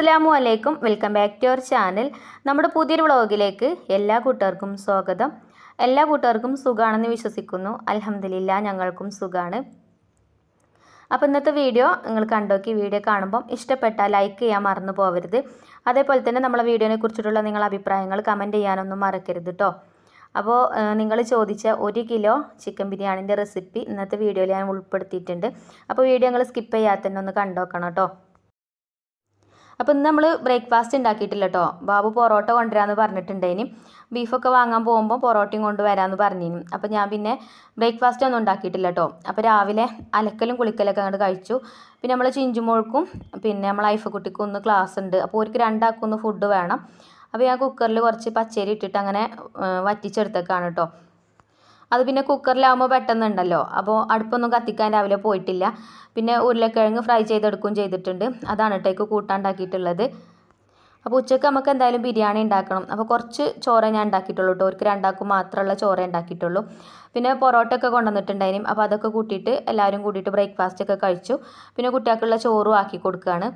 അസ്സലാമു അലൈക്കും welcome back to our channel. നമ്മുടെ പുതിയൊരു വ്ളോഗിലേക്ക് എല്ലാ കൂട്ടുകാർക്കും സ്വാഗതം. എല്ലാ കൂട്ടുകാർക്കും സുഖമാണെന്ന് വിശ്വസിക്കുന്നു. അൽഹംദുലില്ലാ ഞങ്ങൾക്കും സുഖമാണ് അപ്പോൾ ഇന്നത്തെ വീഡിയോ നിങ്ങൾ കണ്ടോക്കി. വീഡിയോ കാണുമ്പം ഇഷ്ടപ്പെട്ടാൽ ലൈക്ക് ചെയ്യാൻ മറന്നു പോകരുത് അതേപോലെ തന്നെ നമ്മളെ വീഡിയോനെ കുറിച്ചിട്ടുള്ള നിങ്ങളുടെ അഭിപ്രായങ്ങൾ കമന്റ് ചെയ്യാനൊന്നും മറക്കരുത് കേട്ടോ അപ്പോൾ നിങ്ങൾ ചോദിച്ച ഒരു കിലോ ചിക്കൻ ബിരിയാണിന്റെ റെസിപ്പി ഇന്നത്തെ വീഡിയോയിൽ ഞാൻ ഉൾപ്പെടുത്തിയിട്ടുണ്ട്. അപ്പോൾ വീഡിയോ നിങ്ങൾ സ്കിപ്പ് ചെയ്യാതെ തന്നെ ഒന്ന് കണ്ടോക്കണം കേട്ടോ അപ്പോൾ ഇന്ന് നമ്മൾ ബ്രേക്ക്ഫാസ്റ്റ് ഉണ്ടാക്കിയിട്ടില്ല കേട്ടോ ബാബു പൊറോട്ട കൊണ്ടുവരാമെന്ന് പറഞ്ഞിട്ടുണ്ടേനും ബീഫൊക്കെ വാങ്ങാൻ പോകുമ്പോൾ പൊറോട്ടയും കൊണ്ട് വരാമെന്ന് പറഞ്ഞിരുന്നു അപ്പോൾ ഞാൻ പിന്നെ ബ്രേക്ക്ഫാസ്റ്റ് ഒന്നും ഉണ്ടാക്കിയിട്ടില്ല കേട്ടോ അപ്പോൾ രാവിലെ അലക്കലും കുളിക്കലൊക്കെ അങ്ങോട്ട് കഴിച്ചു. പിന്നെ നമ്മൾ ചിഞ്ചുമോൾക്കും പിന്നെ നമ്മൾ ഐഫക്കുട്ടിക്കും ഒന്ന് ക്ലാസ് ഉണ്ട്. അപ്പോൾ അവർക്ക് രണ്ടാൾക്കും ഒന്ന് ഫുഡ് വേണം. അപ്പോൾ ഞാൻ കുക്കറിൽ കുറച്ച് പച്ചരി ഇട്ടിട്ട് അങ്ങനെ വറ്റിച്ചെടുത്തേക്കാണ് കേട്ടോ അത് പിന്നെ കുക്കറിലാവുമ്പോൾ പെട്ടെന്നുണ്ടല്ലോ. അപ്പോൾ അടുപ്പൊന്നും കത്തിക്കാൻ രാവിലെ പോയിട്ടില്ല. പിന്നെ ഉരുളക്കിഴങ്ങ് ഫ്രൈ ചെയ്തെടുക്കുകയും ചെയ്തിട്ടുണ്ട്. അതാണ് കേട്ടോ കൂട്ടാണ്ടാക്കിയിട്ടുള്ളത്. അപ്പോൾ ഉച്ചയ്ക്ക് നമുക്ക് എന്തായാലും ബിരിയാണി ഉണ്ടാക്കണം. അപ്പോൾ കുറച്ച് ചോറ ഞാൻ ഉണ്ടാക്കിയിട്ടുള്ളൂ കേട്ടോ അവർക്ക് രണ്ടാക്കും മാത്രമുള്ള ചോറേ ഉണ്ടാക്കിയിട്ടുള്ളൂ. പിന്നെ പൊറോട്ട ഒക്കെ കൊണ്ടുവന്നിട്ടുണ്ടായിരുന്നു അപ്പോൾ അതൊക്കെ കൂട്ടിയിട്ട് എല്ലാവരും കൂട്ടിയിട്ട് ബ്രേക്ക്ഫാസ്റ്റ് ഒക്കെ കഴിച്ചു. പിന്നെ കുട്ടികൾക്കുള്ള ചോറും ആക്കി കൊടുക്കുകയാണ്.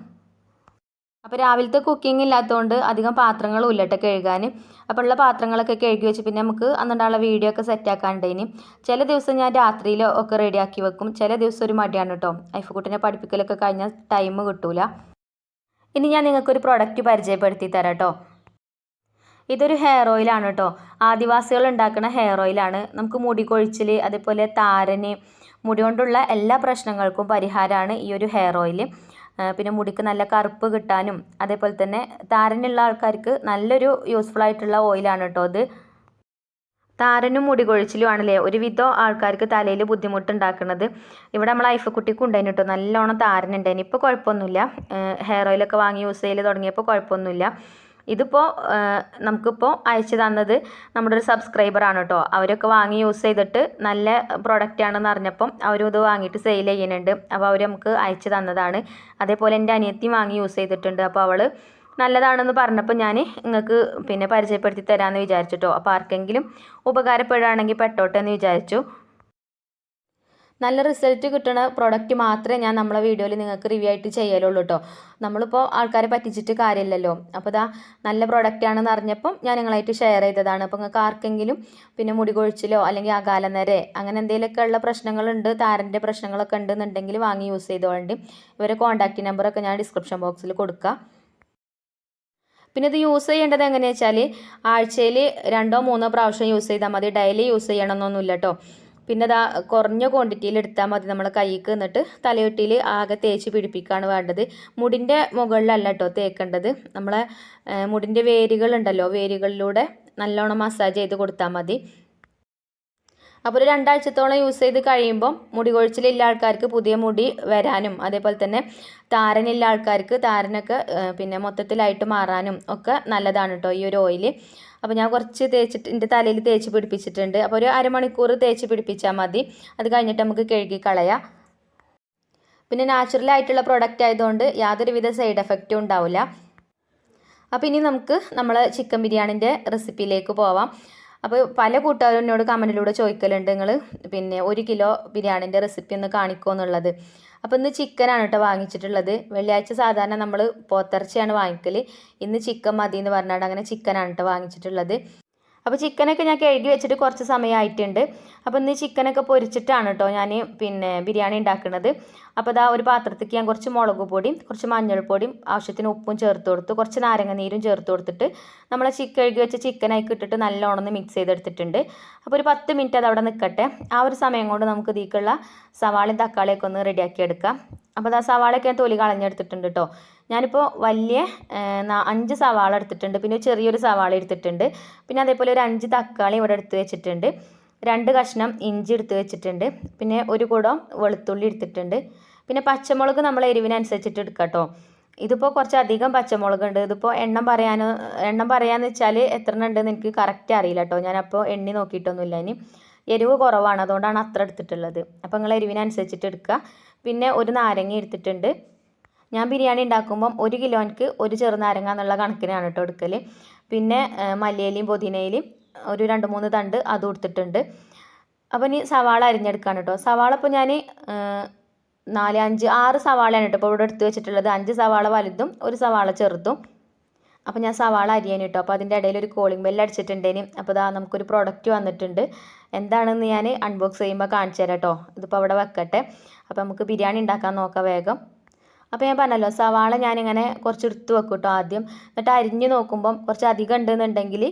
അപ്പോൾ രാവിലത്തെ കുക്കിംഗ് ഇല്ലാത്തതുകൊണ്ട് അധികം പാത്രങ്ങളും ഇല്ല കേട്ടോ കഴുകാൻ അപ്പോൾ ഉള്ള പാത്രങ്ങളൊക്കെ കഴുകി വെച്ച് പിന്നെ നമുക്ക് അന്നുണ്ടായുള്ള വീഡിയോ ഒക്കെ സെറ്റ് ആക്കാണ്ടേനി ചില ദിവസം ഞാൻ രാത്രിയിൽ ഒക്കെ റെഡിയാക്കി വെക്കും. ചില ദിവസം ഒരു മടിയാണ് കേട്ടോ ഐഫക്കുട്ടിനെ പഠിപ്പിക്കലൊക്കെ കഴിഞ്ഞാൽ ടൈം കിട്ടൂല. ഇനി ഞാൻ നിങ്ങൾക്കൊരു പ്രൊഡക്റ്റ് പരിചയപ്പെടുത്തി തരാം കേട്ടോ ഇതൊരു ഹെയർ ഓയിലാണ് കേട്ടോ ആദിവാസികൾ ഉണ്ടാക്കുന്ന ഹെയർ ഓയിലാണ് നമുക്ക് മുടി കൊഴിച്ചിൽ അതേപോലെ താരന് മുടി കൊണ്ടുള്ള എല്ലാ പ്രശ്നങ്ങൾക്കും പരിഹാരമാണ് ഈ ഒരു ഹെയർ ഓയിൽ പിന്നെ മുടിക്ക് നല്ല കറുപ്പ് കിട്ടാനും അതേപോലെ തന്നെ താരനുള്ള ആൾക്കാർക്ക് നല്ലൊരു യൂസ്ഫുൾ ആയിട്ടുള്ള ഓയിലാണ് കേട്ടോ അത്. താരനും മുടി കൊഴിച്ചിലും ആണല്ലേ? ഒരുവിധം ആൾക്കാർക്ക് തലയിൽ ബുദ്ധിമുട്ടുണ്ടാക്കുന്നത് ഇവിടെ നമ്മൾ ഐഫ് കുട്ടിക്ക് ഉണ്ടായിന് കേട്ടോ നല്ലോണം താരനുണ്ടായിന്. ഇപ്പോൾ കുഴപ്പമൊന്നുമില്ല. ഹെയർ ഓയിലൊക്കെ വാങ്ങി യൂസ് ചെയ്യൽ തുടങ്ങിയപ്പോൾ കുഴപ്പമൊന്നുമില്ല. ഇതിപ്പോൾ നമുക്കിപ്പോൾ അയച്ചു തന്നത് നമ്മുടെ ഒരു സബ്സ്ക്രൈബർ ആണ് കേട്ടോ അവരൊക്കെ വാങ്ങി യൂസ് ചെയ്തിട്ട് നല്ല പ്രൊഡക്റ്റ് ആണെന്ന് അറിഞ്ഞപ്പം അവരും ഇത് വാങ്ങിയിട്ട് സെയിൽ ചെയ്യുന്നുണ്ട്. അപ്പോൾ അവർ നമുക്ക് അയച്ചു തന്നതാണ്. അതേപോലെ എന്റെ അനിയത്തി വാങ്ങി യൂസ് ചെയ്തിട്ടുണ്ട്. അപ്പോൾ അവൾ നല്ലതാണെന്ന് പറഞ്ഞപ്പോൾ ഞാൻ നിങ്ങൾക്ക് പിന്നെ പരിചയപ്പെടുത്തി തരാമെന്ന് വിചാരിച്ചിട്ടോ. അപ്പോൾ ആർക്കെങ്കിലും ഉപകാരപ്പെടുകയാണെങ്കിൽ പെട്ടോട്ടെ എന്ന് വിചാരിച്ചു. നല്ല റിസൾട്ട് കിട്ടുന്ന പ്രോഡക്റ്റ് മാത്രമേ ഞാൻ നമ്മളെ വീഡിയോയിൽ നിങ്ങൾക്ക് റിവ്യൂ ആയിട്ട് ചെയ്യലുള്ളൂ കേട്ടോ നമ്മളിപ്പോൾ ആൾക്കാരെ പറ്റിച്ചിട്ട് കാര്യമില്ലല്ലോ. അപ്പോൾ ഇതാ നല്ല പ്രോഡക്റ്റ് ആണെന്ന് അറിഞ്ഞപ്പം ഞാൻ നിങ്ങളായിട്ട് ഷെയർ ചെയ്തതാണ്. അപ്പോൾ നിങ്ങൾക്ക് ആർക്കെങ്കിലും പിന്നെ മുടി കൊഴിച്ചിലോ അല്ലെങ്കിൽ അകാലനരെ അങ്ങനെ എന്തെങ്കിലുമൊക്കെ ഉള്ള പ്രശ്നങ്ങളുണ്ട് താരന്റെ പ്രശ്നങ്ങളൊക്കെ ഉണ്ടെന്നുണ്ടെങ്കിൽ വാങ്ങി യൂസ് ചെയ്തോളണ്ട്. ഇവരെ കോൺടാക്റ്റ് നമ്പറൊക്കെ ഞാൻ ഡിസ്ക്രിപ്ഷൻ ബോക്സിൽ കൊടുക്കുക പിന്നെ ഇത് യൂസ് ചെയ്യേണ്ടത് എങ്ങനെയാണെന്ന് വെച്ചാൽ ആഴ്ചയിൽ രണ്ടോ മൂന്നോ പ്രാവശ്യം യൂസ് ചെയ്താൽ മതി. ഡെയിലി യൂസ് ചെയ്യണമെന്നൊന്നുമില്ല കേട്ടോ പിന്നെ അതാ കുറഞ്ഞ ക്വാണ്ടിറ്റിയിൽ എടുത്താൽ മതി നമ്മൾ കൈക്ക് എന്നിട്ട് തലയൊട്ടിയിൽ ആകെ തേച്ച് പിടിപ്പിക്കുകയാണ് വേണ്ടത്. മുടിന്റെ മുകളിലല്ല കേട്ടോ തേക്കേണ്ടത്. നമ്മളെ മുടിന്റെ വേരുകളുണ്ടല്ലോ വേരുകളിലൂടെ നല്ലോണം മസാജ് ചെയ്ത് കൊടുത്താൽ മതി. അപ്പോൾ ഒരു രണ്ടാഴ്ചത്തോളം യൂസ് ചെയ്ത് കഴിയുമ്പോൾ മുടി കൊഴിച്ചിലില്ല ആൾക്കാർക്ക് പുതിയ മുടി വരാനും അതേപോലെ തന്നെ താരനില്ല ആൾക്കാർക്ക് താരനൊക്കെ പിന്നെ മൊത്തത്തിലായിട്ട് മാറാനും ഒക്കെ നല്ലതാണ് കേട്ടോ ഈ ഒരു ഓയിൽ അപ്പോൾ ഞാൻ കുറച്ച് തേച്ചിട്ട് എന്റെ തലയിൽ തേച്ച് പിടിപ്പിച്ചിട്ടുണ്ട്. അപ്പോൾ ഒരു അരമണിക്കൂർ തേച്ച് പിടിപ്പിച്ചാൽ മതി. അത് കഴിഞ്ഞിട്ട് നമുക്ക് കഴുകി കളയാം. പിന്നെ നാച്ചുറൽ ആയിട്ടുള്ള പ്രൊഡക്റ്റ് ആയതുകൊണ്ട് യാതൊരുവിധ സൈഡ് എഫക്റ്റും ഉണ്ടാവില്ല. അപ്പോൾ ഇനി നമുക്ക് നമ്മൾ ചിക്കൻ ബിരിയാണിന്റെ റെസിപ്പിയിലേക്ക് പോവാം. അപ്പോൾ പല കൂട്ടുകാരും എന്നോട് കമന്റിലൂടെ ചോദിക്കലുണ്ട് നിങ്ങൾ പിന്നെ ഒരു കിലോ ബിരിയാണിന്റെ റെസിപ്പി ഒന്ന് കാണിക്കുമോ എന്നുള്ളത്. അപ്പോൾ ഇന്ന് ചിക്കനാണ് കേട്ടോ വാങ്ങിച്ചിട്ടുള്ളത്. വെള്ളിയാഴ്ച സാധാരണ നമ്മൾ പോത്തിറച്ചിയാണ് വാങ്ങിക്കൽ ഇന്ന് ചിക്കൻ മതി എന്ന് പറഞ്ഞാണ്ട് അങ്ങനെ ചിക്കനാണ് കേട്ടോ വാങ്ങിച്ചിട്ടുള്ളത്. അപ്പോൾ ചിക്കനൊക്കെ ഞാൻ കഴുകി വെച്ചിട്ട് കുറച്ച് സമയമായിട്ടുണ്ട് അപ്പോൾ ഇന്ന് ചിക്കനൊക്കെ പൊരിച്ചിട്ടാണ് കേട്ടോ ഞാൻ പിന്നെ ബിരിയാണി ഉണ്ടാക്കുന്നത് അപ്പോൾ ഇതാ ഒരു പാത്രത്തേക്ക് ഞാൻ കുറച്ച് മുളക് പൊടിയും കുറച്ച് മഞ്ഞൾപ്പൊടിയും ആവശ്യത്തിന് ഉപ്പും ചേർത്ത് കൊടുത്ത്. കുറച്ച് നാരങ്ങ നീരും ചേർത്ത് കൊടുത്തിട്ട് നമ്മൾ ചിക്കൻ കഴുകി വെച്ച ചിക്കനായി ഇട്ടിട്ട് നല്ലോണം മിക്സ് ചെയ്തെടുത്തിട്ടുണ്ട്. അപ്പോൾ ഒരു പത്ത് മിനിറ്റ് അത് അവിടെ നിൽക്കട്ടെ ആ ഒരു സമയം കൊണ്ട് നമുക്ക് ഇതിലേക്കുള്ള സവാളയും തക്കാളിയൊക്കെ ഒന്ന് റെഡിയാക്കി എടുക്കാം. അപ്പോൾ ആ സവാളയൊക്കെ ഞാൻ തൊലി കളഞ്ഞെടുത്തിട്ടുണ്ട് കേട്ടോ ഞാനിപ്പോൾ വലിയ അഞ്ച് സവാള എടുത്തിട്ടുണ്ട്. പിന്നെ ചെറിയൊരു സവാള എടുത്തിട്ടുണ്ട്. പിന്നെ അതേപോലെ ഒരു അഞ്ച് തക്കാളി ഇവിടെ എടുത്ത് വെച്ചിട്ടുണ്ട്. രണ്ട് കഷ്ണം ഇഞ്ചി എടുത്ത് വെച്ചിട്ടുണ്ട്. പിന്നെ ഒരു കുടം വെളുത്തുള്ളി എടുത്തിട്ടുണ്ട്. പിന്നെ പച്ചമുളക് നമ്മൾ എരിവിനനുസരിച്ചിട്ട് എടുക്കാം കേട്ടോ ഇതിപ്പോൾ കുറച്ച് അധികം പച്ചമുളക് ഉണ്ട്. ഇതിപ്പോൾ എണ്ണം പറയാനോ എണ്ണം പറയാന്ന് വെച്ചാൽ എത്ര ഉണ്ടെന്ന് എനിക്ക് കറക്റ്റ് അറിയില്ല കേട്ടോ ഞാനപ്പോൾ എണ്ണി നോക്കിയിട്ടൊന്നുമില്ല ഇനി. എരിവ് കുറവാണ്. അതുകൊണ്ടാണ് അത്ര എടുത്തിട്ടുള്ളത്. അപ്പോൾ നിങ്ങൾ എരിവിനനുസരിച്ചിട്ട് എടുക്കുക. പിന്നെ ഒരു നാരങ്ങ എടുത്തിട്ടുണ്ട്. ഞാൻ ബിരിയാണി ഉണ്ടാക്കുമ്പം ഒരു കിലോയ്ക്ക് ഒരു ചെറുനാരങ്ങ എന്നുള്ള കണക്കിനാണ് കേട്ടോ എടുക്കൽ പിന്നെ മല്ലിയിലയും പുതിനയിലയും ഒരു രണ്ട് മൂന്ന് തണ്ട് അതും എടുത്തിട്ടുണ്ട്. അപ്പോൾ ഇനി സവാള അരിഞ്ഞെടുക്കാണ് കേട്ടോ. സവാള ഇപ്പോൾ ഞാൻ നാല് അഞ്ച് ആറ് സവാളയാണ് കേട്ടോ ഇപ്പോൾ ഇവിടെ എടുത്ത് വെച്ചിട്ടുള്ളത്. അഞ്ച് സവാള വലുതും ഒരു സവാള ചെറുതും. അപ്പോൾ ഞാൻ സവാള അരിയാൻ കേട്ടോ. അപ്പോൾ അതിന്റെ ഇടയിൽ ഒരു കോളിംഗ് ബെല്ല് അടിച്ചിട്ടുണ്ടേനി. അപ്പോൾ ഇതാ നമുക്കൊരു പ്രോഡക്റ്റ് വന്നിട്ടുണ്ട്. എന്താണെന്ന് ഞാൻ അൺബോക്സ് ചെയ്യുമ്പോൾ കാണിച്ചു തരാം കേട്ടോ. ഇതിപ്പോൾ അവിടെ വെക്കട്ടെ. അപ്പോൾ നമുക്ക് ബിരിയാണി ഉണ്ടാക്കാൻ നോക്കാം വേഗം. അപ്പോൾ ഞാൻ പറഞ്ഞല്ലോ സവാള ഞാനിങ്ങനെ കുറച്ച് എടുത്ത് വെക്കും കേട്ടോ ആദ്യം. എന്നിട്ട് അരിഞ്ഞ് നോക്കുമ്പം കുറച്ച് അധികം ഉണ്ടെന്നുണ്ടെങ്കിൽ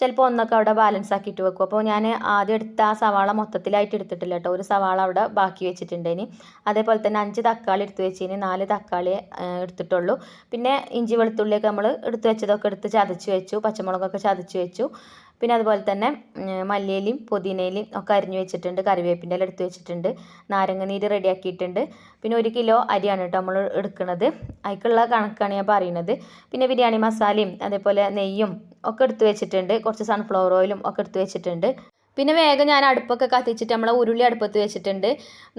ചിലപ്പോൾ ഒന്നൊക്കെ അവിടെ ബാലൻസ് ആക്കിയിട്ട് വെക്കും. അപ്പോൾ ഞാൻ ആദ്യം എടുത്ത ആ സവാള മൊത്തത്തിലായിട്ട് എടുത്തിട്ടില്ല കേട്ടോ. ഒരു സവാള അവിടെ ബാക്കി വെച്ചിട്ടുണ്ട് ഇനി. അതേപോലെ തന്നെ അഞ്ച് തക്കാളി എടുത്ത് വെച്ചിന് നാല് തക്കാളി എടുത്തിട്ടുള്ളൂ. പിന്നെ ഇഞ്ചി വെളുത്തുള്ളിയൊക്കെ നമ്മൾ എടുത്ത് വെച്ചതൊക്കെ എടുത്ത് ചതച്ച് വെച്ചു. പച്ചമുളകൊക്കെ ചതച്ച് വെച്ചു. പിന്നെ അതുപോലെ തന്നെ മല്ലിയിലയും പുതിനയിലയും ഒക്കെ അരിഞ്ഞു വെച്ചിട്ടുണ്ട് കറിവേപ്പിന്റെ ഇല എടുത്ത് വെച്ചിട്ടുണ്ട് നാരങ്ങ നീര് റെഡിയാക്കിയിട്ടുണ്ട് പിന്നെ ഒരു കിലോ അരിയാണ് കേട്ടോ നമ്മൾ എടുക്കുന്നത് അതിക്കുള്ള കണക്കാണ് ഞാൻ പറയുന്നത്. പിന്നെ ബിരിയാണി മസാലയും അതേപോലെ നെയ്യും ഒക്കെ എടുത്ത് വെച്ചിട്ടുണ്ട്. കുറച്ച് സൺഫ്ലവർ ഓയിലും ഒക്കെ എടുത്ത് വെച്ചിട്ടുണ്ട്. പിന്നെ വേഗം ഞാൻ അടുപ്പൊക്കെ കത്തിച്ചിട്ട് നമ്മളെ ഉരുളി അടുപ്പത്ത് വെച്ചിട്ടുണ്ട്.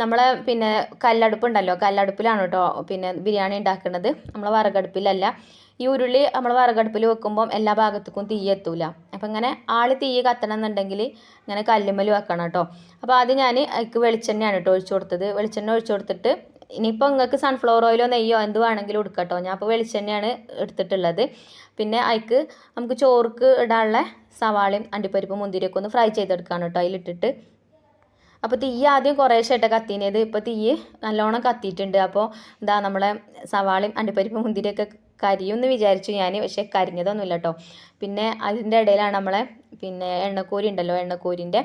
നമ്മളെ പിന്നെ കല്ലടുപ്പുണ്ടല്ലോ കല്ലടുപ്പിലാണ് കേട്ടോ പിന്നെ ബിരിയാണി ഉണ്ടാക്കുന്നത്. നമ്മളെ വിറകടുപ്പിലല്ല. ഈ ഉരുളി നമ്മൾ വിറകടുപ്പിൽ വെക്കുമ്പം എല്ലാ ഭാഗത്തേക്കും തീ എത്തൂല. അപ്പം ഇങ്ങനെ ആൾ തീ കത്തണം എന്നുണ്ടെങ്കിൽ ഇങ്ങനെ കല്ലുമ്മൽ വെക്കണം കേട്ടോ അപ്പോൾ ആദ്യം ഞാൻ അതിക്ക് വെളിച്ചെണ്ണയാണ് കേട്ടോ ഒഴിച്ചു കൊടുത്തത്. വെളിച്ചെണ്ണ ഒഴിച്ചു കൊടുത്തിട്ട് ഇനിയിപ്പോൾ നിങ്ങൾക്ക് സൺഫ്ലവർ ഓയിലോ നെയ്യോ എന്ത് വേണമെങ്കിലും എടുക്കട്ടോ ഞാൻ അപ്പോൾ വെളിച്ചെണ്ണയാണ് എടുത്തിട്ടുള്ളത്. പിന്നെ അതിക്ക് നമുക്ക് ചോറുക്ക് ഇടാനുള്ള സവാളയും അണ്ടിപ്പരിപ്പും മുന്തിരിയൊക്കെ ഒന്ന് ഫ്രൈ ചെയ്തെടുക്കാണ് കേട്ടോ അതിലിട്ടിട്ട് അപ്പോൾ തീ ആദ്യം കുറേശ്ശായിട്ട് കത്തിനത് ഇപ്പോൾ തീ നല്ലോണം കത്തിയിട്ടുണ്ട്. അപ്പോൾ എന്താ നമ്മളെ സവാളയും അണ്ടിപ്പരിപ്പും മുന്തിരിയൊക്കെ കരിയുമെന്ന് വിചാരിച്ചു ഞാൻ പക്ഷേ കരിഞ്ഞതൊന്നുമില്ല കേട്ടോ പിന്നെ അതിന്റെ ഇടയിലാണ് നമ്മളെ പിന്നെ എണ്ണക്കൂരി ഉണ്ടല്ലോ എണ്ണക്കോരിന്റെ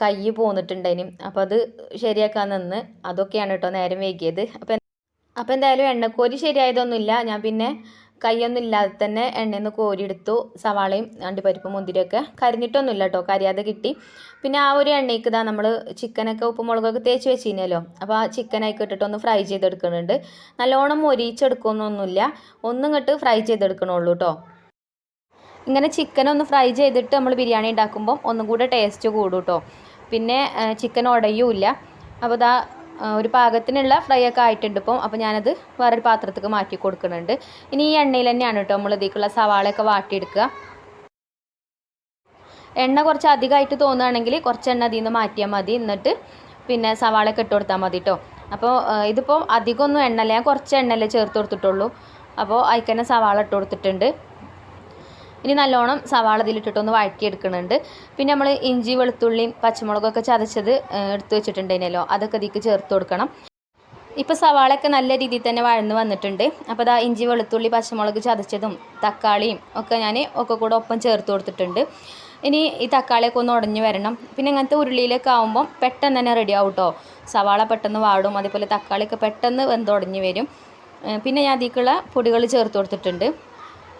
കൈ പോന്നിട്ടുണ്ടതിനും അപ്പോൾ അത് ശരിയാക്കാൻ നിന്ന്. അതൊക്കെയാണ് കേട്ടോ നേരം വൈകിയത്. അപ്പോൾ അപ്പോൾ എന്തായാലും എണ്ണക്കോരി ശരിയായതൊന്നുമില്ല. ഞാൻ പിന്നെ കൈയൊന്നും ഇല്ലാതെ തന്നെ എണ്ണയിൽ നിന്ന് കോരിയെടുത്തു. സവാളയും അണ്ടിപ്പരിപ്പും മുന്തിരിയൊക്കെ കരിഞ്ഞിട്ടൊന്നുമില്ല കേട്ടോ കരിയാതെ കിട്ടി. പിന്നെ ആ ഒരു എണ്ണയ്ക്ക് ഇതാ നമ്മൾ ചിക്കനൊക്കെ ഉപ്പും മുളകൊക്കെ തേച്ച് വെച്ചിനല്ലോ. അപ്പോൾ ആ ചിക്കനൊക്കെ ഇട്ടിട്ടൊന്ന് ഫ്രൈ ചെയ്തെടുക്കുന്നുണ്ട്. നല്ലോണം മൊരിച്ചെടുക്കുന്നൊന്നുമില്ല ഒന്നും ഇങ്ങോട്ട് ഫ്രൈ ചെയ്തെടുക്കണുള്ളൂ കേട്ടോ ഇങ്ങനെ ചിക്കൻ ഒന്ന് ഫ്രൈ ചെയ്തിട്ട് നമ്മൾ ബിരിയാണി ഉണ്ടാക്കുമ്പോൾ ഒന്നും കൂടെ ടേസ്റ്റ് കൂടും കേട്ടോ പിന്നെ ചിക്കൻ ഉടയുമില്ല അപ്പോൾ ഇതാ ഒരു പാകത്തിനുള്ള ഫ്രൈ ഒക്കെ ആയിട്ടുണ്ട് ഇപ്പം. അപ്പോൾ ഞാനത് വേറൊരു പാത്രത്തേക്ക് മാറ്റി കൊടുക്കുന്നുണ്ട്. ഇനി ഈ എണ്ണയിൽ തന്നെയാണ് കേട്ടോ നമ്മൾ ഇതിലേക്കുള്ള സവാളയൊക്കെ വാട്ടിയെടുക്കുക. എണ്ണ കുറച്ച് അധികമായിട്ട് തോന്നുകയാണെങ്കിൽ കുറച്ച് എണ്ണ അതിൽ നിന്ന് മാറ്റിയാൽ മതി. എന്നിട്ട് പിന്നെ സവാളയൊക്കെ ഇട്ട് കൊടുത്താൽ മതി കേട്ടോ. അപ്പോൾ ഇതിപ്പോൾ അധികമൊന്നും എണ്ണല്ല ഞാൻ കുറച്ച് എണ്ണല്ലേ ചേർത്ത് കൊടുത്തിട്ടുള്ളൂ. അപ്പോൾ അതിക്കന്നെ സവാള ഇട്ട് കൊടുത്തിട്ടുണ്ട്. ഇനി നല്ലോണം സവാള ഇതിലിട്ടിട്ടൊന്ന് വഴറ്റിയെടുക്കുന്നുണ്ട് പിന്നെ നമ്മൾ ഇഞ്ചി വെളുത്തുള്ളിയും പച്ചമുളകൊക്കെ ചതച്ചത് എടുത്തു വെച്ചിട്ടുണ്ടേനല്ലോ അതൊക്കെ ഇതിക്ക് ചേർത്ത് കൊടുക്കണം. ഇപ്പോൾ സവാളയൊക്കെ നല്ല രീതിയിൽ തന്നെ വഴന്ന് വന്നിട്ടുണ്ട്. അപ്പോൾ അതാ ഇഞ്ചി വെളുത്തുള്ളി പച്ചമുളക് ചതച്ചതും തക്കാളിയും ഒക്കെ ഞാൻ ഒക്കെ കൂടെ ഒപ്പം ചേർത്ത് കൊടുത്തിട്ടുണ്ട്. ഇനി ഈ തക്കാളിയൊക്കെ ഒന്ന് ഉടഞ്ഞു വരണം. പിന്നെ അങ്ങനത്തെ ഉരുളിയിലൊക്കെ ആകുമ്പം പെട്ടെന്ന് തന്നെ റെഡി ആവും കേട്ടോ സവാള പെട്ടെന്ന് വാടും അതേപോലെ തക്കാളിയൊക്കെ പെട്ടെന്ന് വെന്തുടഞ്ഞ് വരും. പിന്നെ ഞാൻ അതിലേക്കുള്ള പൊടികൾ ചേർത്ത് കൊടുത്തിട്ടുണ്ട്.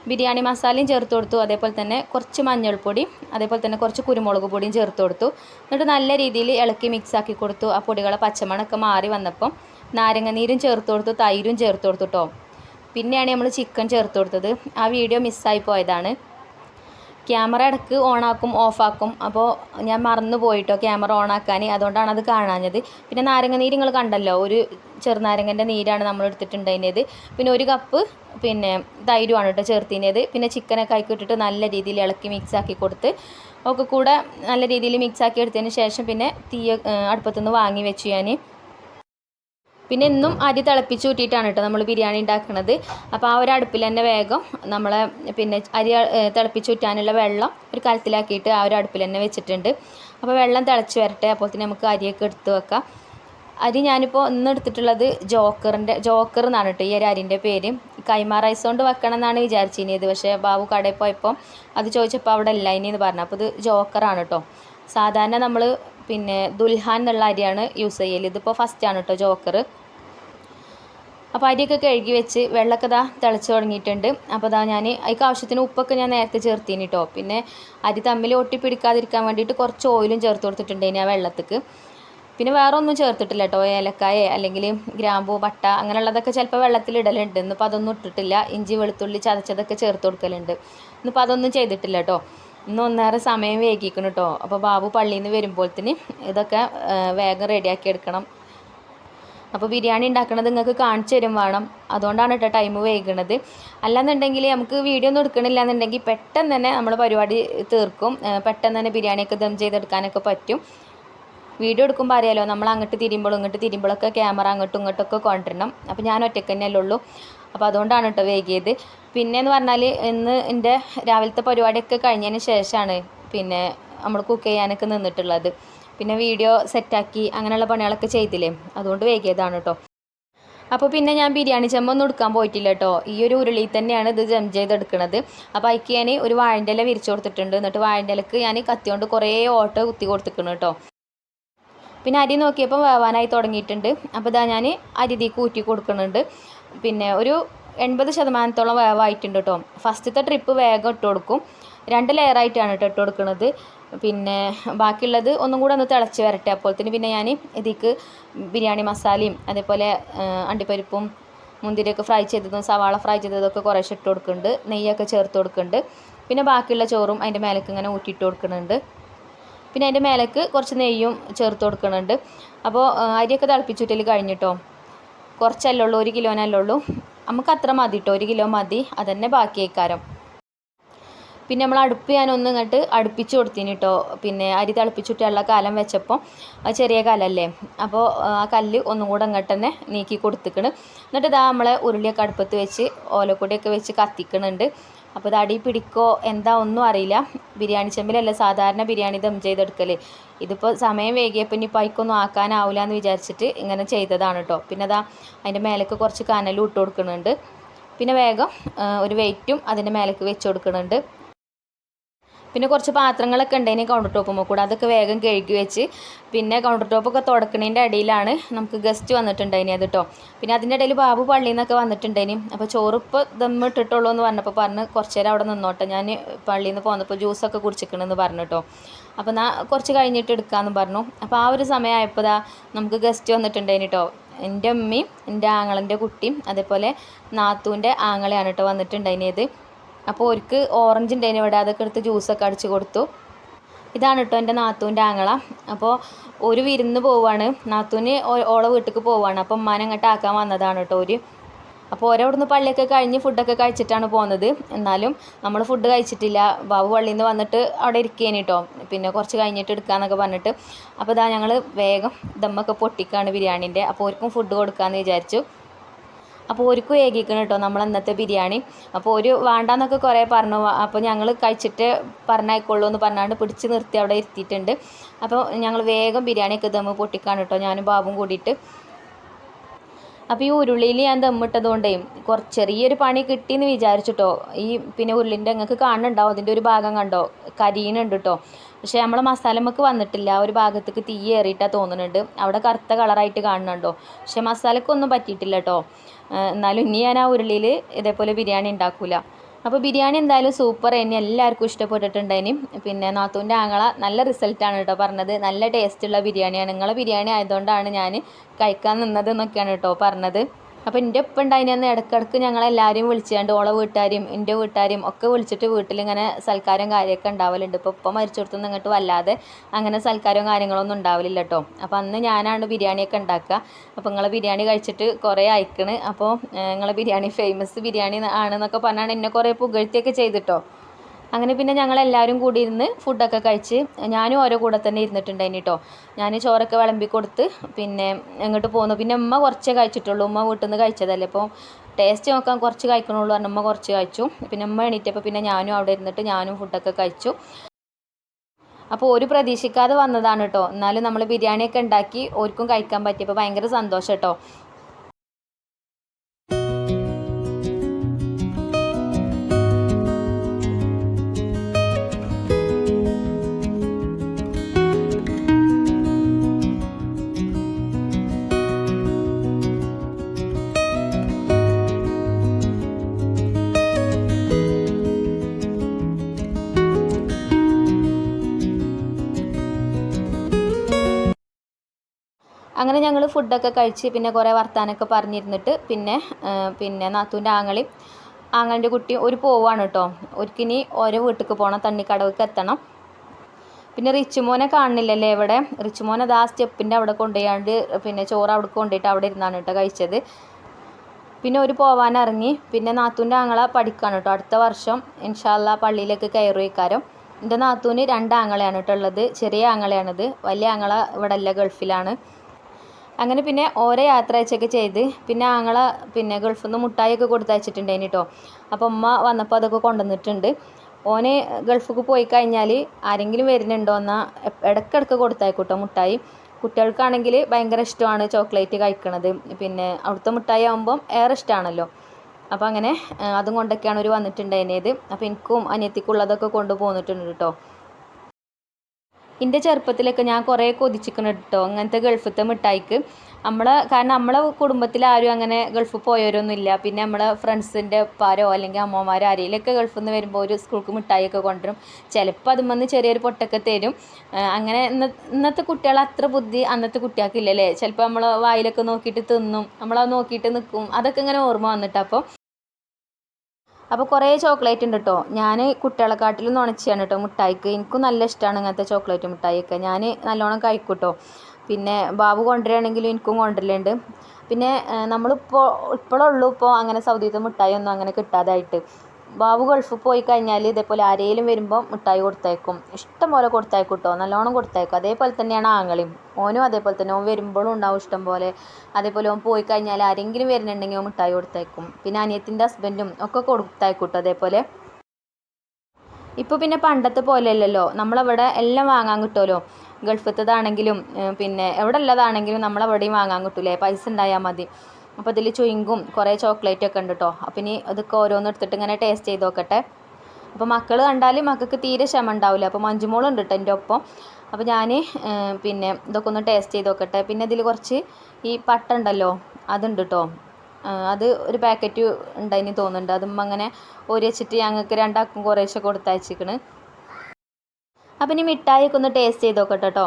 ബിരിയാണി മസാലയും ചേർത്ത് കൊടുത്തു. അതേപോലെ തന്നെ കുറച്ച് മഞ്ഞൾപ്പൊടി അതേപോലെ തന്നെ കുറച്ച് കുരുമുളക് പൊടിയും ചേർത്ത് കൊടുത്തു. എന്നിട്ട് നല്ല രീതിയിൽ ഇളക്കി മിക്സ് ആക്കി കൊടുത്തു. ആ പൊടികളെ പച്ചമണൊക്കെ മാറി വന്നപ്പം നാരങ്ങ നീരും ചേർത്ത് കൊടുത്തു തൈരും ചേർത്ത് കൊടുത്തു കേട്ടോ പിന്നെയാണ് നമ്മൾ ചിക്കൻ ചേർത്ത് കൊടുത്തത്. ആ വീഡിയോ മിസ്സായി പോയതാണ്. ക്യാമറ ഇടയ്ക്ക് ഓണാക്കും ഓഫാക്കും. അപ്പോൾ ഞാൻ മറന്നു പോയിട്ടോ ക്യാമറ ഓണാക്കാൻ അതുകൊണ്ടാണ് അത് കാണാഞ്ഞത്. പിന്നെ നാരങ്ങ നീര് നിങ്ങൾ കണ്ടല്ലോ? ഒരു ചെറുനാരങ്ങന്റെ നീരാണ് നമ്മൾ എടുത്തിട്ടുണ്ടായിരുന്നത് പിന്നെ ഒരു കപ്പ് പിന്നെ തൈരുമാണ് കേട്ടോ ചേർത്തിനത്. പിന്നെ ചിക്കനൊക്കെ ആക്കി ഇട്ടിട്ട് നല്ല രീതിയിൽ ഇളക്കി മിക്സ് ആക്കി കൊടുത്ത് ഒക്കെ കൂടെ നല്ല രീതിയിൽ മിക്സ് ആക്കി എടുത്തതിന് ശേഷം പിന്നെ തീ അടുപ്പത്തുനിന്ന് വാങ്ങി വെച്ചു ഞാൻ പിന്നെ എന്നും അരി തിളപ്പിച്ച് കൂട്ടിയിട്ടാണ് കേട്ടോ നമ്മൾ ബിരിയാണി ഉണ്ടാക്കുന്നത് അപ്പോൾ ആ ഒരു അടുപ്പിൽ തന്നെ വേഗം നമ്മളെ പിന്നെ അരി തിളപ്പിച്ച് ഊറ്റാനുള്ള വെള്ളം ഒരു കലത്തിലാക്കിയിട്ട് ആ ഒരു അടുപ്പിൽ തന്നെ വെച്ചിട്ടുണ്ട്. അപ്പോൾ വെള്ളം തിളച്ച് വരട്ടെ അപ്പോൾ തന്നെ നമുക്ക് അരിയൊക്കെ എടുത്ത് വെക്കാം. അരി ഞാനിപ്പോൾ ഇന്ന് എടുത്തിട്ടുള്ളത് ജോക്കറിന്റെ ജോക്കർ എന്നാണ് കേട്ടോ ഈ ഒരു അരിന്റെ പേര്. കൈമാ റൈസ് കൊണ്ട് വെക്കണം എന്നാണ് വിചാരിച്ചിരുന്നത് പക്ഷേ ബാബു കടയിൽ പോയപ്പോൾ അത് ചോദിച്ചപ്പോൾ അവിടെ ഇല്ല ഇനി എന്ന് പറഞ്ഞു. അപ്പോൾ ഇത് ജോക്കറാണ് കേട്ടോ. സാധാരണ നമ്മൾ പിന്നെ ദുൽഹാൻ എന്നുള്ള അരിയാണ് യൂസ് ചെയ്യൽ ഇതിപ്പോൾ ഫസ്റ്റാണ് കേട്ടോ ജോക്കർ. അപ്പോൾ അരിയൊക്കെ കഴുകി വെച്ച് വെള്ളമൊക്കെ ഇതാ തിളച്ച് തുടങ്ങിയിട്ടുണ്ട്. അപ്പോൾ ഇതാ ഞാൻ അതിക്ക് ആവശ്യത്തിന് ഉപ്പൊക്കെ ഞാൻ നേരത്തെ ചേർത്തിന് കേട്ടോ പിന്നെ അരി തമ്മിൽ ഒട്ടിപ്പിടിക്കാതിരിക്കാൻ വേണ്ടിയിട്ട് കുറച്ച് ഓയിലും ചേർത്ത് കൊടുത്തിട്ടുണ്ട് ഇനി ആ വെള്ളത്തേക്ക്. പിന്നെ വേറെ ഒന്നും ചേർത്തിട്ടില്ല കേട്ടോ ഏലക്കായ അല്ലെങ്കിൽ ഗ്രാമ്പൂ വട്ട അങ്ങനെയുള്ളതൊക്കെ ചിലപ്പോൾ വെള്ളത്തിൽ ഇടലുണ്ട്. ഇന്നിപ്പോൾ അതൊന്നും ഇട്ടിട്ടില്ല. ഇഞ്ചി വെളുത്തുള്ളി ചതച്ചതൊക്കെ ചേർത്ത് കൊടുക്കലുണ്ട്. ഇന്നിപ്പോൾ അതൊന്നും ചെയ്തിട്ടില്ല കേട്ടോ ഇന്ന് ഒന്നേറെ സമയം വേഗിക്കണം കേട്ടോ അപ്പോൾ ബാബു പള്ളിയിൽ നിന്ന് വരുമ്പോഴത്തേന് ഇതൊക്കെ വേഗം റെഡിയാക്കി എടുക്കണം. അപ്പോൾ ബിരിയാണി ഉണ്ടാക്കണത് നിങ്ങൾക്ക് കാണിച്ചു തരും വേണം. അതുകൊണ്ടാണ് കേട്ടോ ടൈം വൈകണത്. അല്ലാന്നുണ്ടെങ്കിൽ നമുക്ക് വീഡിയോ ഒന്നും എടുക്കണില്ല എന്നുണ്ടെങ്കിൽ പെട്ടെന്ന് തന്നെ നമ്മൾ പരിപാടി തീർക്കും. പെട്ടെന്ന് തന്നെ ബിരിയാണിയൊക്കെ ദം ചെയ്തെടുക്കാനൊക്കെ പറ്റും. വീഡിയോ എടുക്കുമ്പോൾ അറിയാലോ നമ്മൾ അങ്ങോട്ട് തിരിയുമ്പോൾ ഇങ്ങോട്ട് തിരിയുമ്പോഴൊക്കെ ക്യാമറ അങ്ങോട്ടും ഇങ്ങോട്ടൊക്കെ കൊണ്ടുവരണം. അപ്പോൾ ഞാൻ ഒറ്റയ്ക്ക് തന്നെയല്ലേ ഉള്ളൂ. അപ്പോൾ അതുകൊണ്ടാണ് കേട്ടോ വൈകിയത്. പിന്നെ എന്ന് പറഞ്ഞാൽ ഇന്ന് എന്റെ രാവിലത്തെ പരിപാടിയൊക്കെ കഴിഞ്ഞതിന് ശേഷമാണ് പിന്നെ നമ്മൾ കുക്ക് ചെയ്യാനൊക്കെ നിന്നിട്ടുള്ളത്. പിന്നെ വീഡിയോ സെറ്റാക്കി അങ്ങനെയുള്ള പണികളൊക്കെ ചെയ്തില്ലേ? അതുകൊണ്ട് വൈകിയതാണ് കേട്ടോ അപ്പോൾ പിന്നെ ഞാൻ ബിരിയാണി ചെമ്മൊന്നും എടുക്കാൻ പോയിട്ടില്ല കേട്ടോ ഈ ഒരു ഉരുളിയിൽ തന്നെയാണ് ഇത് ജം ചെയ്തെടുക്കുന്നത് അപ്പോൾ അതിക്ക് ഞാൻ ഒരു വാഴന്റെ ഇല വിരിച്ചു കൊടുത്തിട്ടുണ്ട്. എന്നിട്ട് വാഴന്റെ ഇലക്ക് ഞാൻ കത്തി കൊണ്ട് കുറേ ഓട്ട കുത്തി കൊടുത്തിക്കണം കേട്ടോ പിന്നെ അരി നോക്കിയപ്പോൾ വേവാനായി തുടങ്ങിയിട്ടുണ്ട്. അപ്പോൾ ഇതാ ഞാൻ അരി തീ കൂറ്റി കൊടുക്കുന്നുണ്ട് പിന്നെ ഒരു എൺപത് ശതമാനത്തോളം വേവായിട്ടുണ്ട് കേട്ടോ ഫസ്റ്റത്തെ ട്രിപ്പ് വേഗം ഇട്ട് കൊടുക്കും. രണ്ട് ലെയറായിട്ടാണ് കേട്ടോ ഇട്ട് കൊടുക്കുന്നത് പിന്നെ ബാക്കിയുള്ളത് ഒന്നും കൂടെ ഒന്ന് തിളച്ച് വരട്ടെ. അപ്പോഴത്തേന് പിന്നെ ഞാൻ ഇതിക്ക് ബിരിയാണി മസാലയും അതേപോലെ അണ്ടിപ്പരിപ്പും മുന്തിരിയൊക്കെ ഫ്രൈ ചെയ്തതും സവാള ഫ്രൈ ചെയ്തതൊക്കെ കുറേശ്ശെ ഇട്ട് കൊടുക്കുന്നുണ്ട് നെയ്യൊക്കെ ചേർത്ത് കൊടുക്കുന്നുണ്ട് പിന്നെ ബാക്കിയുള്ള ചോറും അതിന്റെ മേലേക്ക് ഇങ്ങനെ ഊറ്റിയിട്ട് കൊടുക്കുന്നുണ്ട് പിന്നെ അതിന്റെ മേലേക്ക് കുറച്ച് നെയ്യും ചേർത്ത് കൊടുക്കുന്നുണ്ട് അപ്പോൾ അരിയൊക്കെ തിളപ്പിച്ചുറ്റിൽ കഴിഞ്ഞിട്ടോ? കുറച്ചല്ലേ ഉള്ളൂ ഒരു കിലോനല്ലേ ഉള്ളൂ. നമുക്ക് അത്ര മതി കേട്ടോ ഒരു കിലോ മതി. അതന്നെ ബാക്കി ആയിക്കാരം പിന്നെ നമ്മൾ അടുപ്പ് ഞാനൊന്ന് ഇങ്ങോട്ട് അടുപ്പിച്ച് കൊടുത്തിന് കേട്ടോ പിന്നെ അരി തിളപ്പിച്ചിട്ടുള്ള കാലം വെച്ചപ്പോൾ ചെറിയ കാലല്ലേ. അപ്പോൾ ആ കല്ല് ഒന്നും കൂടെ ഇങ്ങോട്ട് തന്നെ നീക്കി കൊടുത്തിക്കണ്. എന്നിട്ട് ഇതാ നമ്മളെ ഉരുളിയൊക്കെ അടുപ്പത്ത് വെച്ച് ഓലക്കൊടിയൊക്കെ വെച്ച് കത്തിക്കണുണ്ട്. അപ്പോൾ ഇത് അടി പിടിക്കോ എന്താ ഒന്നും അറിയില്ല. ബിരിയാണി ചെമ്പിലല്ല സാധാരണ ബിരിയാണി ദം ചെയ്തെടുക്കൽ ഇതിപ്പോൾ സമയം വൈകിയപ്പോൾ ഇനി പൈക്കൊന്നും ആക്കാനാവില്ല എന്ന് വിചാരിച്ചിട്ട് ഇങ്ങനെ ചെയ്തതാണ് കേട്ടോ പിന്നെ അതാ അതിന്റെ മേലേക്ക് കുറച്ച് കനലും ഇട്ട് കൊടുക്കുന്നുണ്ട് പിന്നെ വേഗം ഒരു വെയിറ്റും അതിന്റെ മേലേക്ക് വെച്ച് കൊടുക്കുന്നുണ്ട് പിന്നെ കുറച്ച് പാത്രങ്ങളൊക്കെ ഉണ്ടായിന് കൗണ്ടർ ടോപ്പുമ്പോൾ കൂടെ. അതൊക്കെ വേഗം കഴുകി വെച്ച് പിന്നെ കൗണ്ടർ ടോപ്പൊക്കെ തുടക്കണേന്റെ അടിയിലാണ് നമുക്ക് ഗസ്റ്റ് വന്നിട്ടുണ്ടായിനി അത് കേട്ടോ പിന്നെ അതിന്റെ ഇടയിൽ ബാബു പള്ളിയിൽ നിന്നൊക്കെ വന്നിട്ടുണ്ടായിനി അപ്പോൾ ചോറ് ഇപ്പോൾ ദം ഇട്ടിട്ടുള്ളൂ എന്ന് പറഞ്ഞപ്പോൾ പറഞ്ഞ് കുറച്ച് നേരം അവിടെ നിന്നോട്ടെ. ഞാൻ പള്ളിയിൽ നിന്ന് പോന്നപ്പോൾ ജ്യൂസൊക്കെ കുടിച്ചിക്കണമെന്ന് പറഞ്ഞു കേട്ടോ അപ്പോൾ ഞാൻ കുറച്ച് കഴിഞ്ഞിട്ട് എടുക്കാമെന്ന് പറഞ്ഞു. അപ്പോൾ ആ ഒരു സമയമായപ്പോൾ നമുക്ക് ഗസ്റ്റ് വന്നിട്ടുണ്ടായിനി കേട്ടോ എന്റെ അമ്മയും എന്റെ ആങ്ങളന്റെ കുട്ടിയും അതേപോലെ നാത്തൂന്റെ ആങ്ങളെയാണ് കേട്ടോ വന്നിട്ടുണ്ടായിനിയത് അപ്പോൾ ഒരുക്ക് ഓറഞ്ച് ഉണ്ടായിരുന്നു ഇവിടെ. അതൊക്കെ എടുത്ത് ജ്യൂസൊക്കെ അടിച്ച് കൊടുത്തു. ഇതാണ് കേട്ടോ എന്റെ നാത്തൂന്റെ ആങ്ങള. അപ്പോൾ ഒരു വിരുന്ന് പോവാണ്. നാത്തൂന് ഓളെ വീട്ടിലേക്ക് പോവാണ്. അപ്പം ഉമ്മാനെ അങ്ങോട്ട് ആക്കാൻ വന്നതാണ് കേട്ടോ ഒരു അപ്പോൾ ഓരോ ഓരവിടുന്ന് പള്ളിയൊക്കെ കഴിഞ്ഞ് ഫുഡൊക്കെ കഴിച്ചിട്ടാണ് പോകുന്നത് എന്നാലും നമ്മൾ ഫുഡ് കഴിച്ചിട്ടില്ല. ബാബു പള്ളിയിൽ നിന്ന് വന്നിട്ട് അവിടെ ഇരിക്കേനി കേട്ടോ പിന്നെ കുറച്ച് കഴിഞ്ഞിട്ട് എടുക്കാന്നൊക്കെ പറഞ്ഞിട്ട്. അപ്പോൾ ഇതാ ഞങ്ങൾ വേഗം ദമ്മൊക്കെ പൊട്ടിക്കാണ് ബിരിയാണീന്റെ. അപ്പോൾ അവർക്കും ഫുഡ് കൊടുക്കാമെന്ന് വിചാരിച്ചു. അപ്പോൾ ഒരുക്കും ഏകിക്കണം കേട്ടോ നമ്മൾ അന്നത്തെ ബിരിയാണി. അപ്പോൾ ഒരു വേണ്ടാന്നൊക്കെ കുറേ പറഞ്ഞു. അപ്പോൾ ഞങ്ങൾ കഴിച്ചിട്ട് പറഞ്ഞായിക്കോളൂ എന്ന് പറഞ്ഞാണ്ട് പിടിച്ച് നിർത്തി അവിടെ ഇരുത്തിയിട്ടുണ്ട്. അപ്പോൾ ഞങ്ങൾ വേഗം ബിരിയാണിയൊക്കെ ദമ്മ് പൊട്ടിക്കാണ് കേട്ടോ ഞാനും ബാബും കൂടിയിട്ട്. അപ്പോൾ ഈ ഉരുളിയിൽ ഞാൻ ദമ്മിട്ടതുകൊണ്ടേയും കൊണ്ടേ കുറച്ച് ചെറിയൊരു പണി കിട്ടിയെന്ന് വിചാരിച്ചിട്ടോ ഈ പിന്നെ ഉരുളിന്റെ നിങ്ങൾക്ക് കാണുന്നുണ്ടാവും. അതിന്റെ ഒരു ഭാഗം കണ്ടോ? കരിയുന്നുണ്ട് കേട്ടോ പക്ഷേ നമ്മളെ മസാലമ്മക്ക് വന്നിട്ടില്ല. ആ ഒരു ഭാഗത്തേക്ക് തീ ഏറിയിട്ടാണ് തോന്നുന്നുണ്ട്. അവിടെ കറുത്ത കളറായിട്ട് കാണുന്നുണ്ടോ? പക്ഷേ മസാലക്കൊന്നും പറ്റിയിട്ടില്ല കേട്ടോ എന്നാലും ഇനി ഞാൻ ആ ഉരുളിയിൽ ഇതേപോലെ ബിരിയാണി ഉണ്ടാക്കില്ല അപ്പോൾ ബിരിയാണി എന്തായാലും സൂപ്പർ തന്നെ എല്ലാവർക്കും ഇഷ്ടപ്പെട്ടിട്ടുണ്ടായിനി. പിന്നെ നാത്തൂന്റെ ആങ്ങള നല്ല റിസൾട്ടാണ് കേട്ടോ പറഞ്ഞത്. നല്ല ടേസ്റ്റുള്ള ബിരിയാണിയാണ്. നിങ്ങളെ ബിരിയാണി ആയതുകൊണ്ടാണ് ഞാൻ കഴിക്കാൻ നിന്നത് എന്നൊക്കെയാണ് കേട്ടോ പറഞ്ഞത്. അപ്പോൾ എന്റെ ഒപ്പം ഉണ്ടായിരുന്ന ഇടക്കിടക്ക് ഞങ്ങൾ ഞങ്ങളെല്ലാവരെയും വിളിച്ചുകൊണ്ട് ഓളെ വീട്ടുകാരെയും എന്റെ വീട്ടുകാരെയും ഒക്കെ വിളിച്ചിട്ട് വീട്ടിലിങ്ങനെ സൽക്കാരം കാര്യമൊക്കെ ഉണ്ടാവലുണ്ട് ഇപ്പോൾ ഇപ്പം മരിച്ചിടത്തുനിന്ന് ഇങ്ങോട്ട് വല്ലാതെ അങ്ങനെ സൽക്കാരവും കാര്യങ്ങളൊന്നും ഉണ്ടാവലില്ല കേട്ടോ അപ്പോൾ അന്ന് ഞാനാണ് ബിരിയാണിയൊക്കെ ഉണ്ടാക്കുക അപ്പോൾ നിങ്ങളെ ബിരിയാണി കഴിച്ചിട്ട് കുറേ അയക്കണ് അപ്പോൾ നിങ്ങളെ ബിരിയാണി ഫേമസ് ബിരിയാണി ആണെന്നൊക്കെ പറഞ്ഞാണ് എന്നെ കുറേ പുകഴ്ത്തിയൊക്കെ ചെയ്തിട്ടോ. അങ്ങനെ പിന്നെ ഞങ്ങൾ എല്ലാവരും കൂടി ഇരുന്ന് ഫുഡൊക്കെ കഴിച്ച് ഞാനും ഓരോ കൂടെ തന്നെ ഇരുന്നിട്ടുണ്ടായിന് കേട്ടോ ഞാൻ ചോറൊക്കെ വിളമ്പി കൊടുത്ത് പിന്നെ എങ്ങോട്ട് പോന്നു. പിന്നെ ഉമ്മ കുറച്ചേ കഴിച്ചിട്ടുള്ളൂ. ഉമ്മ വീട്ടിൽ നിന്ന് കഴിച്ചതല്ലേ. അപ്പോൾ ടേസ്റ്റ് നോക്കാൻ കുറച്ച് കഴിക്കണുള്ളൂ പറഞ്ഞ ഉമ്മ കുറച്ച് കഴിച്ചു. പിന്നെ ഉമ്മ എണീറ്റപ്പോൾ പിന്നെ ഞാനും അവിടെ ഇരുന്നിട്ട് ഞാനും ഫുഡൊക്കെ കഴിച്ചു. അപ്പോൾ ഒരു പ്രതീക്ഷിക്കാതെ വന്നതാണ് കേട്ടോ എന്നാലും നമ്മൾ ബിരിയാണിയൊക്കെ ഉണ്ടാക്കി ഓർക്കും കഴിക്കാൻ പറ്റിയപ്പോൾ ഭയങ്കര സന്തോഷം കേട്ടോ അങ്ങനെ ഞങ്ങൾ ഫുഡൊക്കെ കഴിച്ച് പിന്നെ കുറേ വർത്താനമൊക്കെ പറഞ്ഞിരുന്നിട്ട് പിന്നെ പിന്നെ നാത്തൂന്റെ ആങ്ങളി ആങ്ങളുടെ കുട്ടി ഒരു പോവാണ് കേട്ടോ ഒരിക്കിനി ഓരോ വീട്ടിലേക്ക് പോകണം തണ്ണിക്കടവിലേക്ക് എത്തണം. പിന്നെ റിച്ചുമോനെ കാണുന്നില്ലല്ലേ ഇവിടെ? റിച്ചുമോൻ അത് ആ സ്റ്റെപ്പിന്റെ അവിടെ കൊണ്ടുപോയാണ്ട് പിന്നെ ചോറ് അവിടെ കൊണ്ടുപോയിട്ട് അവിടെ ഇരുന്നാണ് കേട്ടോ കഴിച്ചത്. പിന്നെ ഒരു പോവാനിറങ്ങി. പിന്നെ നാത്തൂന്റെ ആങ്ങളെ പഠിക്കുകയാണ് കേട്ടോ അടുത്ത വർഷം ഇൻഷാല്ല പള്ളിയിലേക്ക് കയറി വയ്ക്കാരം എന്റെ നാത്തൂന് രണ്ട് ആങ്ങളെയാണ് കേട്ടോ ഉള്ളത്. ചെറിയ ആങ്ങളെയാണിത്. വലിയ ആങ്ങള ഇവിടെ അല്ല ഗൾഫിലാണ്. അങ്ങനെ പിന്നെ ഓരോ യാത്ര അയച്ചൊക്കെ ചെയ്ത് പിന്നെ ആങ്ങളെ പിന്നെ ഗൾഫിൽ നിന്ന് മുട്ടായിയൊക്കെ കൊടുത്തയച്ചിട്ടുണ്ടായിന് കേട്ടോ അപ്പോൾ ഉമ്മ വന്നപ്പോൾ അതൊക്കെ കൊണ്ടുവന്നിട്ടുണ്ട്. ഓന് ഗൾഫിക്ക് പോയി കഴിഞ്ഞാൽ ആരെങ്കിലും വരുന്നുണ്ടോ എന്നാൽ ഇടയ്ക്കിടയ്ക്ക് കൊടുത്തായിക്കോട്ടോ മുട്ടായി. കുട്ടികൾക്കാണെങ്കിൽ ഭയങ്കര ഇഷ്ടമാണ് ചോക്ലേറ്റ് കഴിക്കണത്. പിന്നെ അവിടുത്തെ മുട്ടായി ആകുമ്പം ഏറെ ഇഷ്ടമാണല്ലോ അപ്പോൾ അങ്ങനെ അതും കൊണ്ടൊക്കെയാണ് ഒരു വന്നിട്ടുണ്ടായിരുന്നത് അപ്പോൾ എനിക്കും അനിയത്തിക്കുള്ളതൊക്കെ കൊണ്ടുപോന്നിട്ടുണ്ട് കേട്ടോ എന്റെ ചെറുപ്പത്തിലൊക്കെ ഞാൻ കുറേ കൊതിച്ചിരിക്കണം കേട്ടോ അങ്ങനത്തെ ഗൾഫത്തെ മിഠായിക്ക്. നമ്മളെ കാരണം നമ്മളെ കുടുംബത്തിൽ ആരും അങ്ങനെ ഗൾഫ് പോയവരൊന്നും ഇല്ല പിന്നെ നമ്മളെ ഫ്രണ്ട്സിന്റെ പാരോ അല്ലെങ്കിൽ അമ്മമാരോ ആരെങ്കിലൊക്കെ ഗൾഫിൽ നിന്ന് വരുമ്പോൾ ഒരു സ്കൂൾക്ക് മിഠായിയൊക്കെ കൊണ്ടുവരും. ചിലപ്പോൾ അതും വന്ന് ചെറിയൊരു പൊട്ടൊക്കെ തരും. അങ്ങനെ ഇന്ന ഇന്നത്തെ കുട്ടികൾ അത്ര ബുദ്ധി അന്നത്തെ കുട്ടികൾക്കില്ല അല്ലേ? ചിലപ്പോൾ നമ്മൾ വായിലൊക്കെ നോക്കിയിട്ട് തിന്നും. നമ്മളത് നോക്കിയിട്ട് നിൽക്കും അതൊക്കെ ഇങ്ങനെ ഓർമ്മ വന്നിട്ട് അപ്പോൾ അപ്പോൾ കുറേ ചോക്ലേറ്റ് ഉണ്ട് കേട്ടോ ഞാൻ കുട്ടികളെക്കാട്ടിലും നുണച്ചാണ് കേട്ടോ മുട്ടായിക്ക്. എനിക്കും നല്ല ഇഷ്ടമാണ് ഇങ്ങനത്തെ ചോക്ലേറ്റ് മിഠായിയൊക്കെ ഞാൻ നല്ലോണം കഴിക്കും കേട്ടോ പിന്നെ ബാബു കൊണ്ടുവരികയാണെങ്കിലും എനിക്കും കൊണ്ടുവരലുണ്ട്. പിന്നെ നമ്മളിപ്പോൾ ഇപ്പോഴുള്ളൂ ഇപ്പോൾ അങ്ങനെ സൗദിയത്തെ മുട്ടായി ഒന്നും അങ്ങനെ കിട്ടാതായിട്ട്. ബാബു ഗൾഫ് പോയി കഴിഞ്ഞാൽ ഇതേപോലെ ആരെങ്കിലും വരുമ്പോൾ മിഠായി കൊടുത്തയക്കും. ഇഷ്ടം പോലെ കൊടുത്തയക്കും കേട്ടോ നല്ലോണം കൊടുത്തയക്കും. അതേപോലെ തന്നെയാണ് ആങ്ങളെയും. ഓനും അതേപോലെ തന്നെ. ഓൻ വരുമ്പോഴും ഉണ്ടാവും ഇഷ്ടം പോലെ. അതേപോലെ ഓൻ പോയി കഴിഞ്ഞാൽ ആരെങ്കിലും വരുന്നുണ്ടെങ്കിൽ ഓൻ മിഠായി കൊടുത്തയക്കും. പിന്നെ അനിയത്തിന്റെ ഹസ്ബൻഡും ഒക്കെ കൊടുത്തയക്കും അതേപോലെ. ഇപ്പോൾ പിന്നെ പണ്ടത്തെ പോലെ അല്ലല്ലോ. നമ്മളവിടെ എല്ലാം വാങ്ങാൻ കിട്ടുമല്ലോ ഗൾഫത്തതാണെങ്കിലും പിന്നെ എവിടെ ഉള്ളതാണെങ്കിലും നമ്മളെവിടെയും വാങ്ങാൻ കിട്ടൂലേ. പൈസ ഉണ്ടായാൽ മതി. അപ്പോൾ ഇതിൽ ചുയിങ്കും കുറേ ചോക്ലേറ്റൊക്കെ ഉണ്ട് കേട്ടോ അപ്പം ഇനി ഇതൊക്കെ ഓരോന്ന് എടുത്തിട്ട് ഇങ്ങനെ ടേസ്റ്റ് ചെയ്ത് നോക്കട്ടെ. അപ്പോൾ മക്കൾ കണ്ടാൽ മക്കൾക്ക് തീരെ ക്ഷമ ഉണ്ടാവില്ല അപ്പോൾ മഞ്ജുമോളുണ്ട് കേട്ടോ എന്റെ ഒപ്പം. അപ്പോൾ ഞാൻ പിന്നെ ഇതൊക്കെ ഒന്ന് ടേസ്റ്റ് ചെയ്ത് നോക്കട്ടെ. പിന്നെ ഇതിൽ കുറച്ച് ഈ പട്ട ഉണ്ടല്ലോ അതുണ്ട് കേട്ടോ അത് ഒരു പാക്കറ്റ് ഉണ്ടായിന് തോന്നുന്നുണ്ട്. അതും അങ്ങനെ ഒരു വെച്ചിട്ട് ഞങ്ങൾക്ക് രണ്ടാക്കും കുറേശ്ശെ കൊടുത്തയച്ചിക്കണ്. അപ്പം ഇനി മിഠായിയൊക്കെ ഒന്ന് ടേസ്റ്റ് ചെയ്ത് നോക്കട്ടെ കേട്ടോ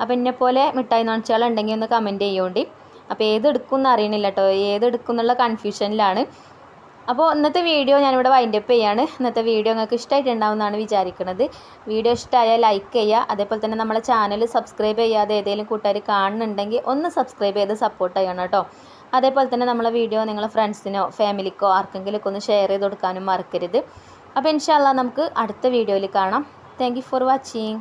അപ്പം എന്നെ പോലെ മിഠായി ഉണ്ടെങ്കിൽ ഒന്ന് കമന്റ് ചെയ്യോണ്ടി. അപ്പോൾ ഏത് എടുക്കും എന്ന് അറിയണില്ല കേട്ടോ ഏത് എടുക്കും എന്നുള്ള കൺഫ്യൂഷനിലാണ് അപ്പോൾ ഇന്നത്തെ വീഡിയോ ഞാനിവിടെ വൈൻഡ് അപ്പ് ചെയ്യാണ്. ഇന്നത്തെ വീഡിയോ നിങ്ങൾക്ക് ഇഷ്ടമായിട്ടുണ്ടാവുമെന്നാണ് വിചാരിക്കുന്നത് വീഡിയോ ഇഷ്ടമായാൽ ലൈക്ക് ചെയ്യുക. അതേപോലെ തന്നെ നമ്മളെ ചാനൽ സബ്സ്ക്രൈബ് ചെയ്യാതെ ഏതെങ്കിലും കൂട്ടുകാർ കാണുന്നുണ്ടെങ്കിൽ ഒന്ന് സബ്സ്ക്രൈബ് ചെയ്ത് സപ്പോർട്ട് ചെയ്യണം കേട്ടോ അതേപോലെ തന്നെ നമ്മളെ വീഡിയോ നിങ്ങളെ ഫ്രണ്ട്സിനോ ഫാമിലിക്കോ ആർക്കെങ്കിലുമൊക്കെ ഒന്ന് ഷെയർ ചെയ്ത് കൊടുക്കാനും മറക്കരുത്. അപ്പോൾ ഇൻഷാല്ല നമുക്ക് അടുത്ത വീഡിയോയിൽ കാണാം. Thank for watching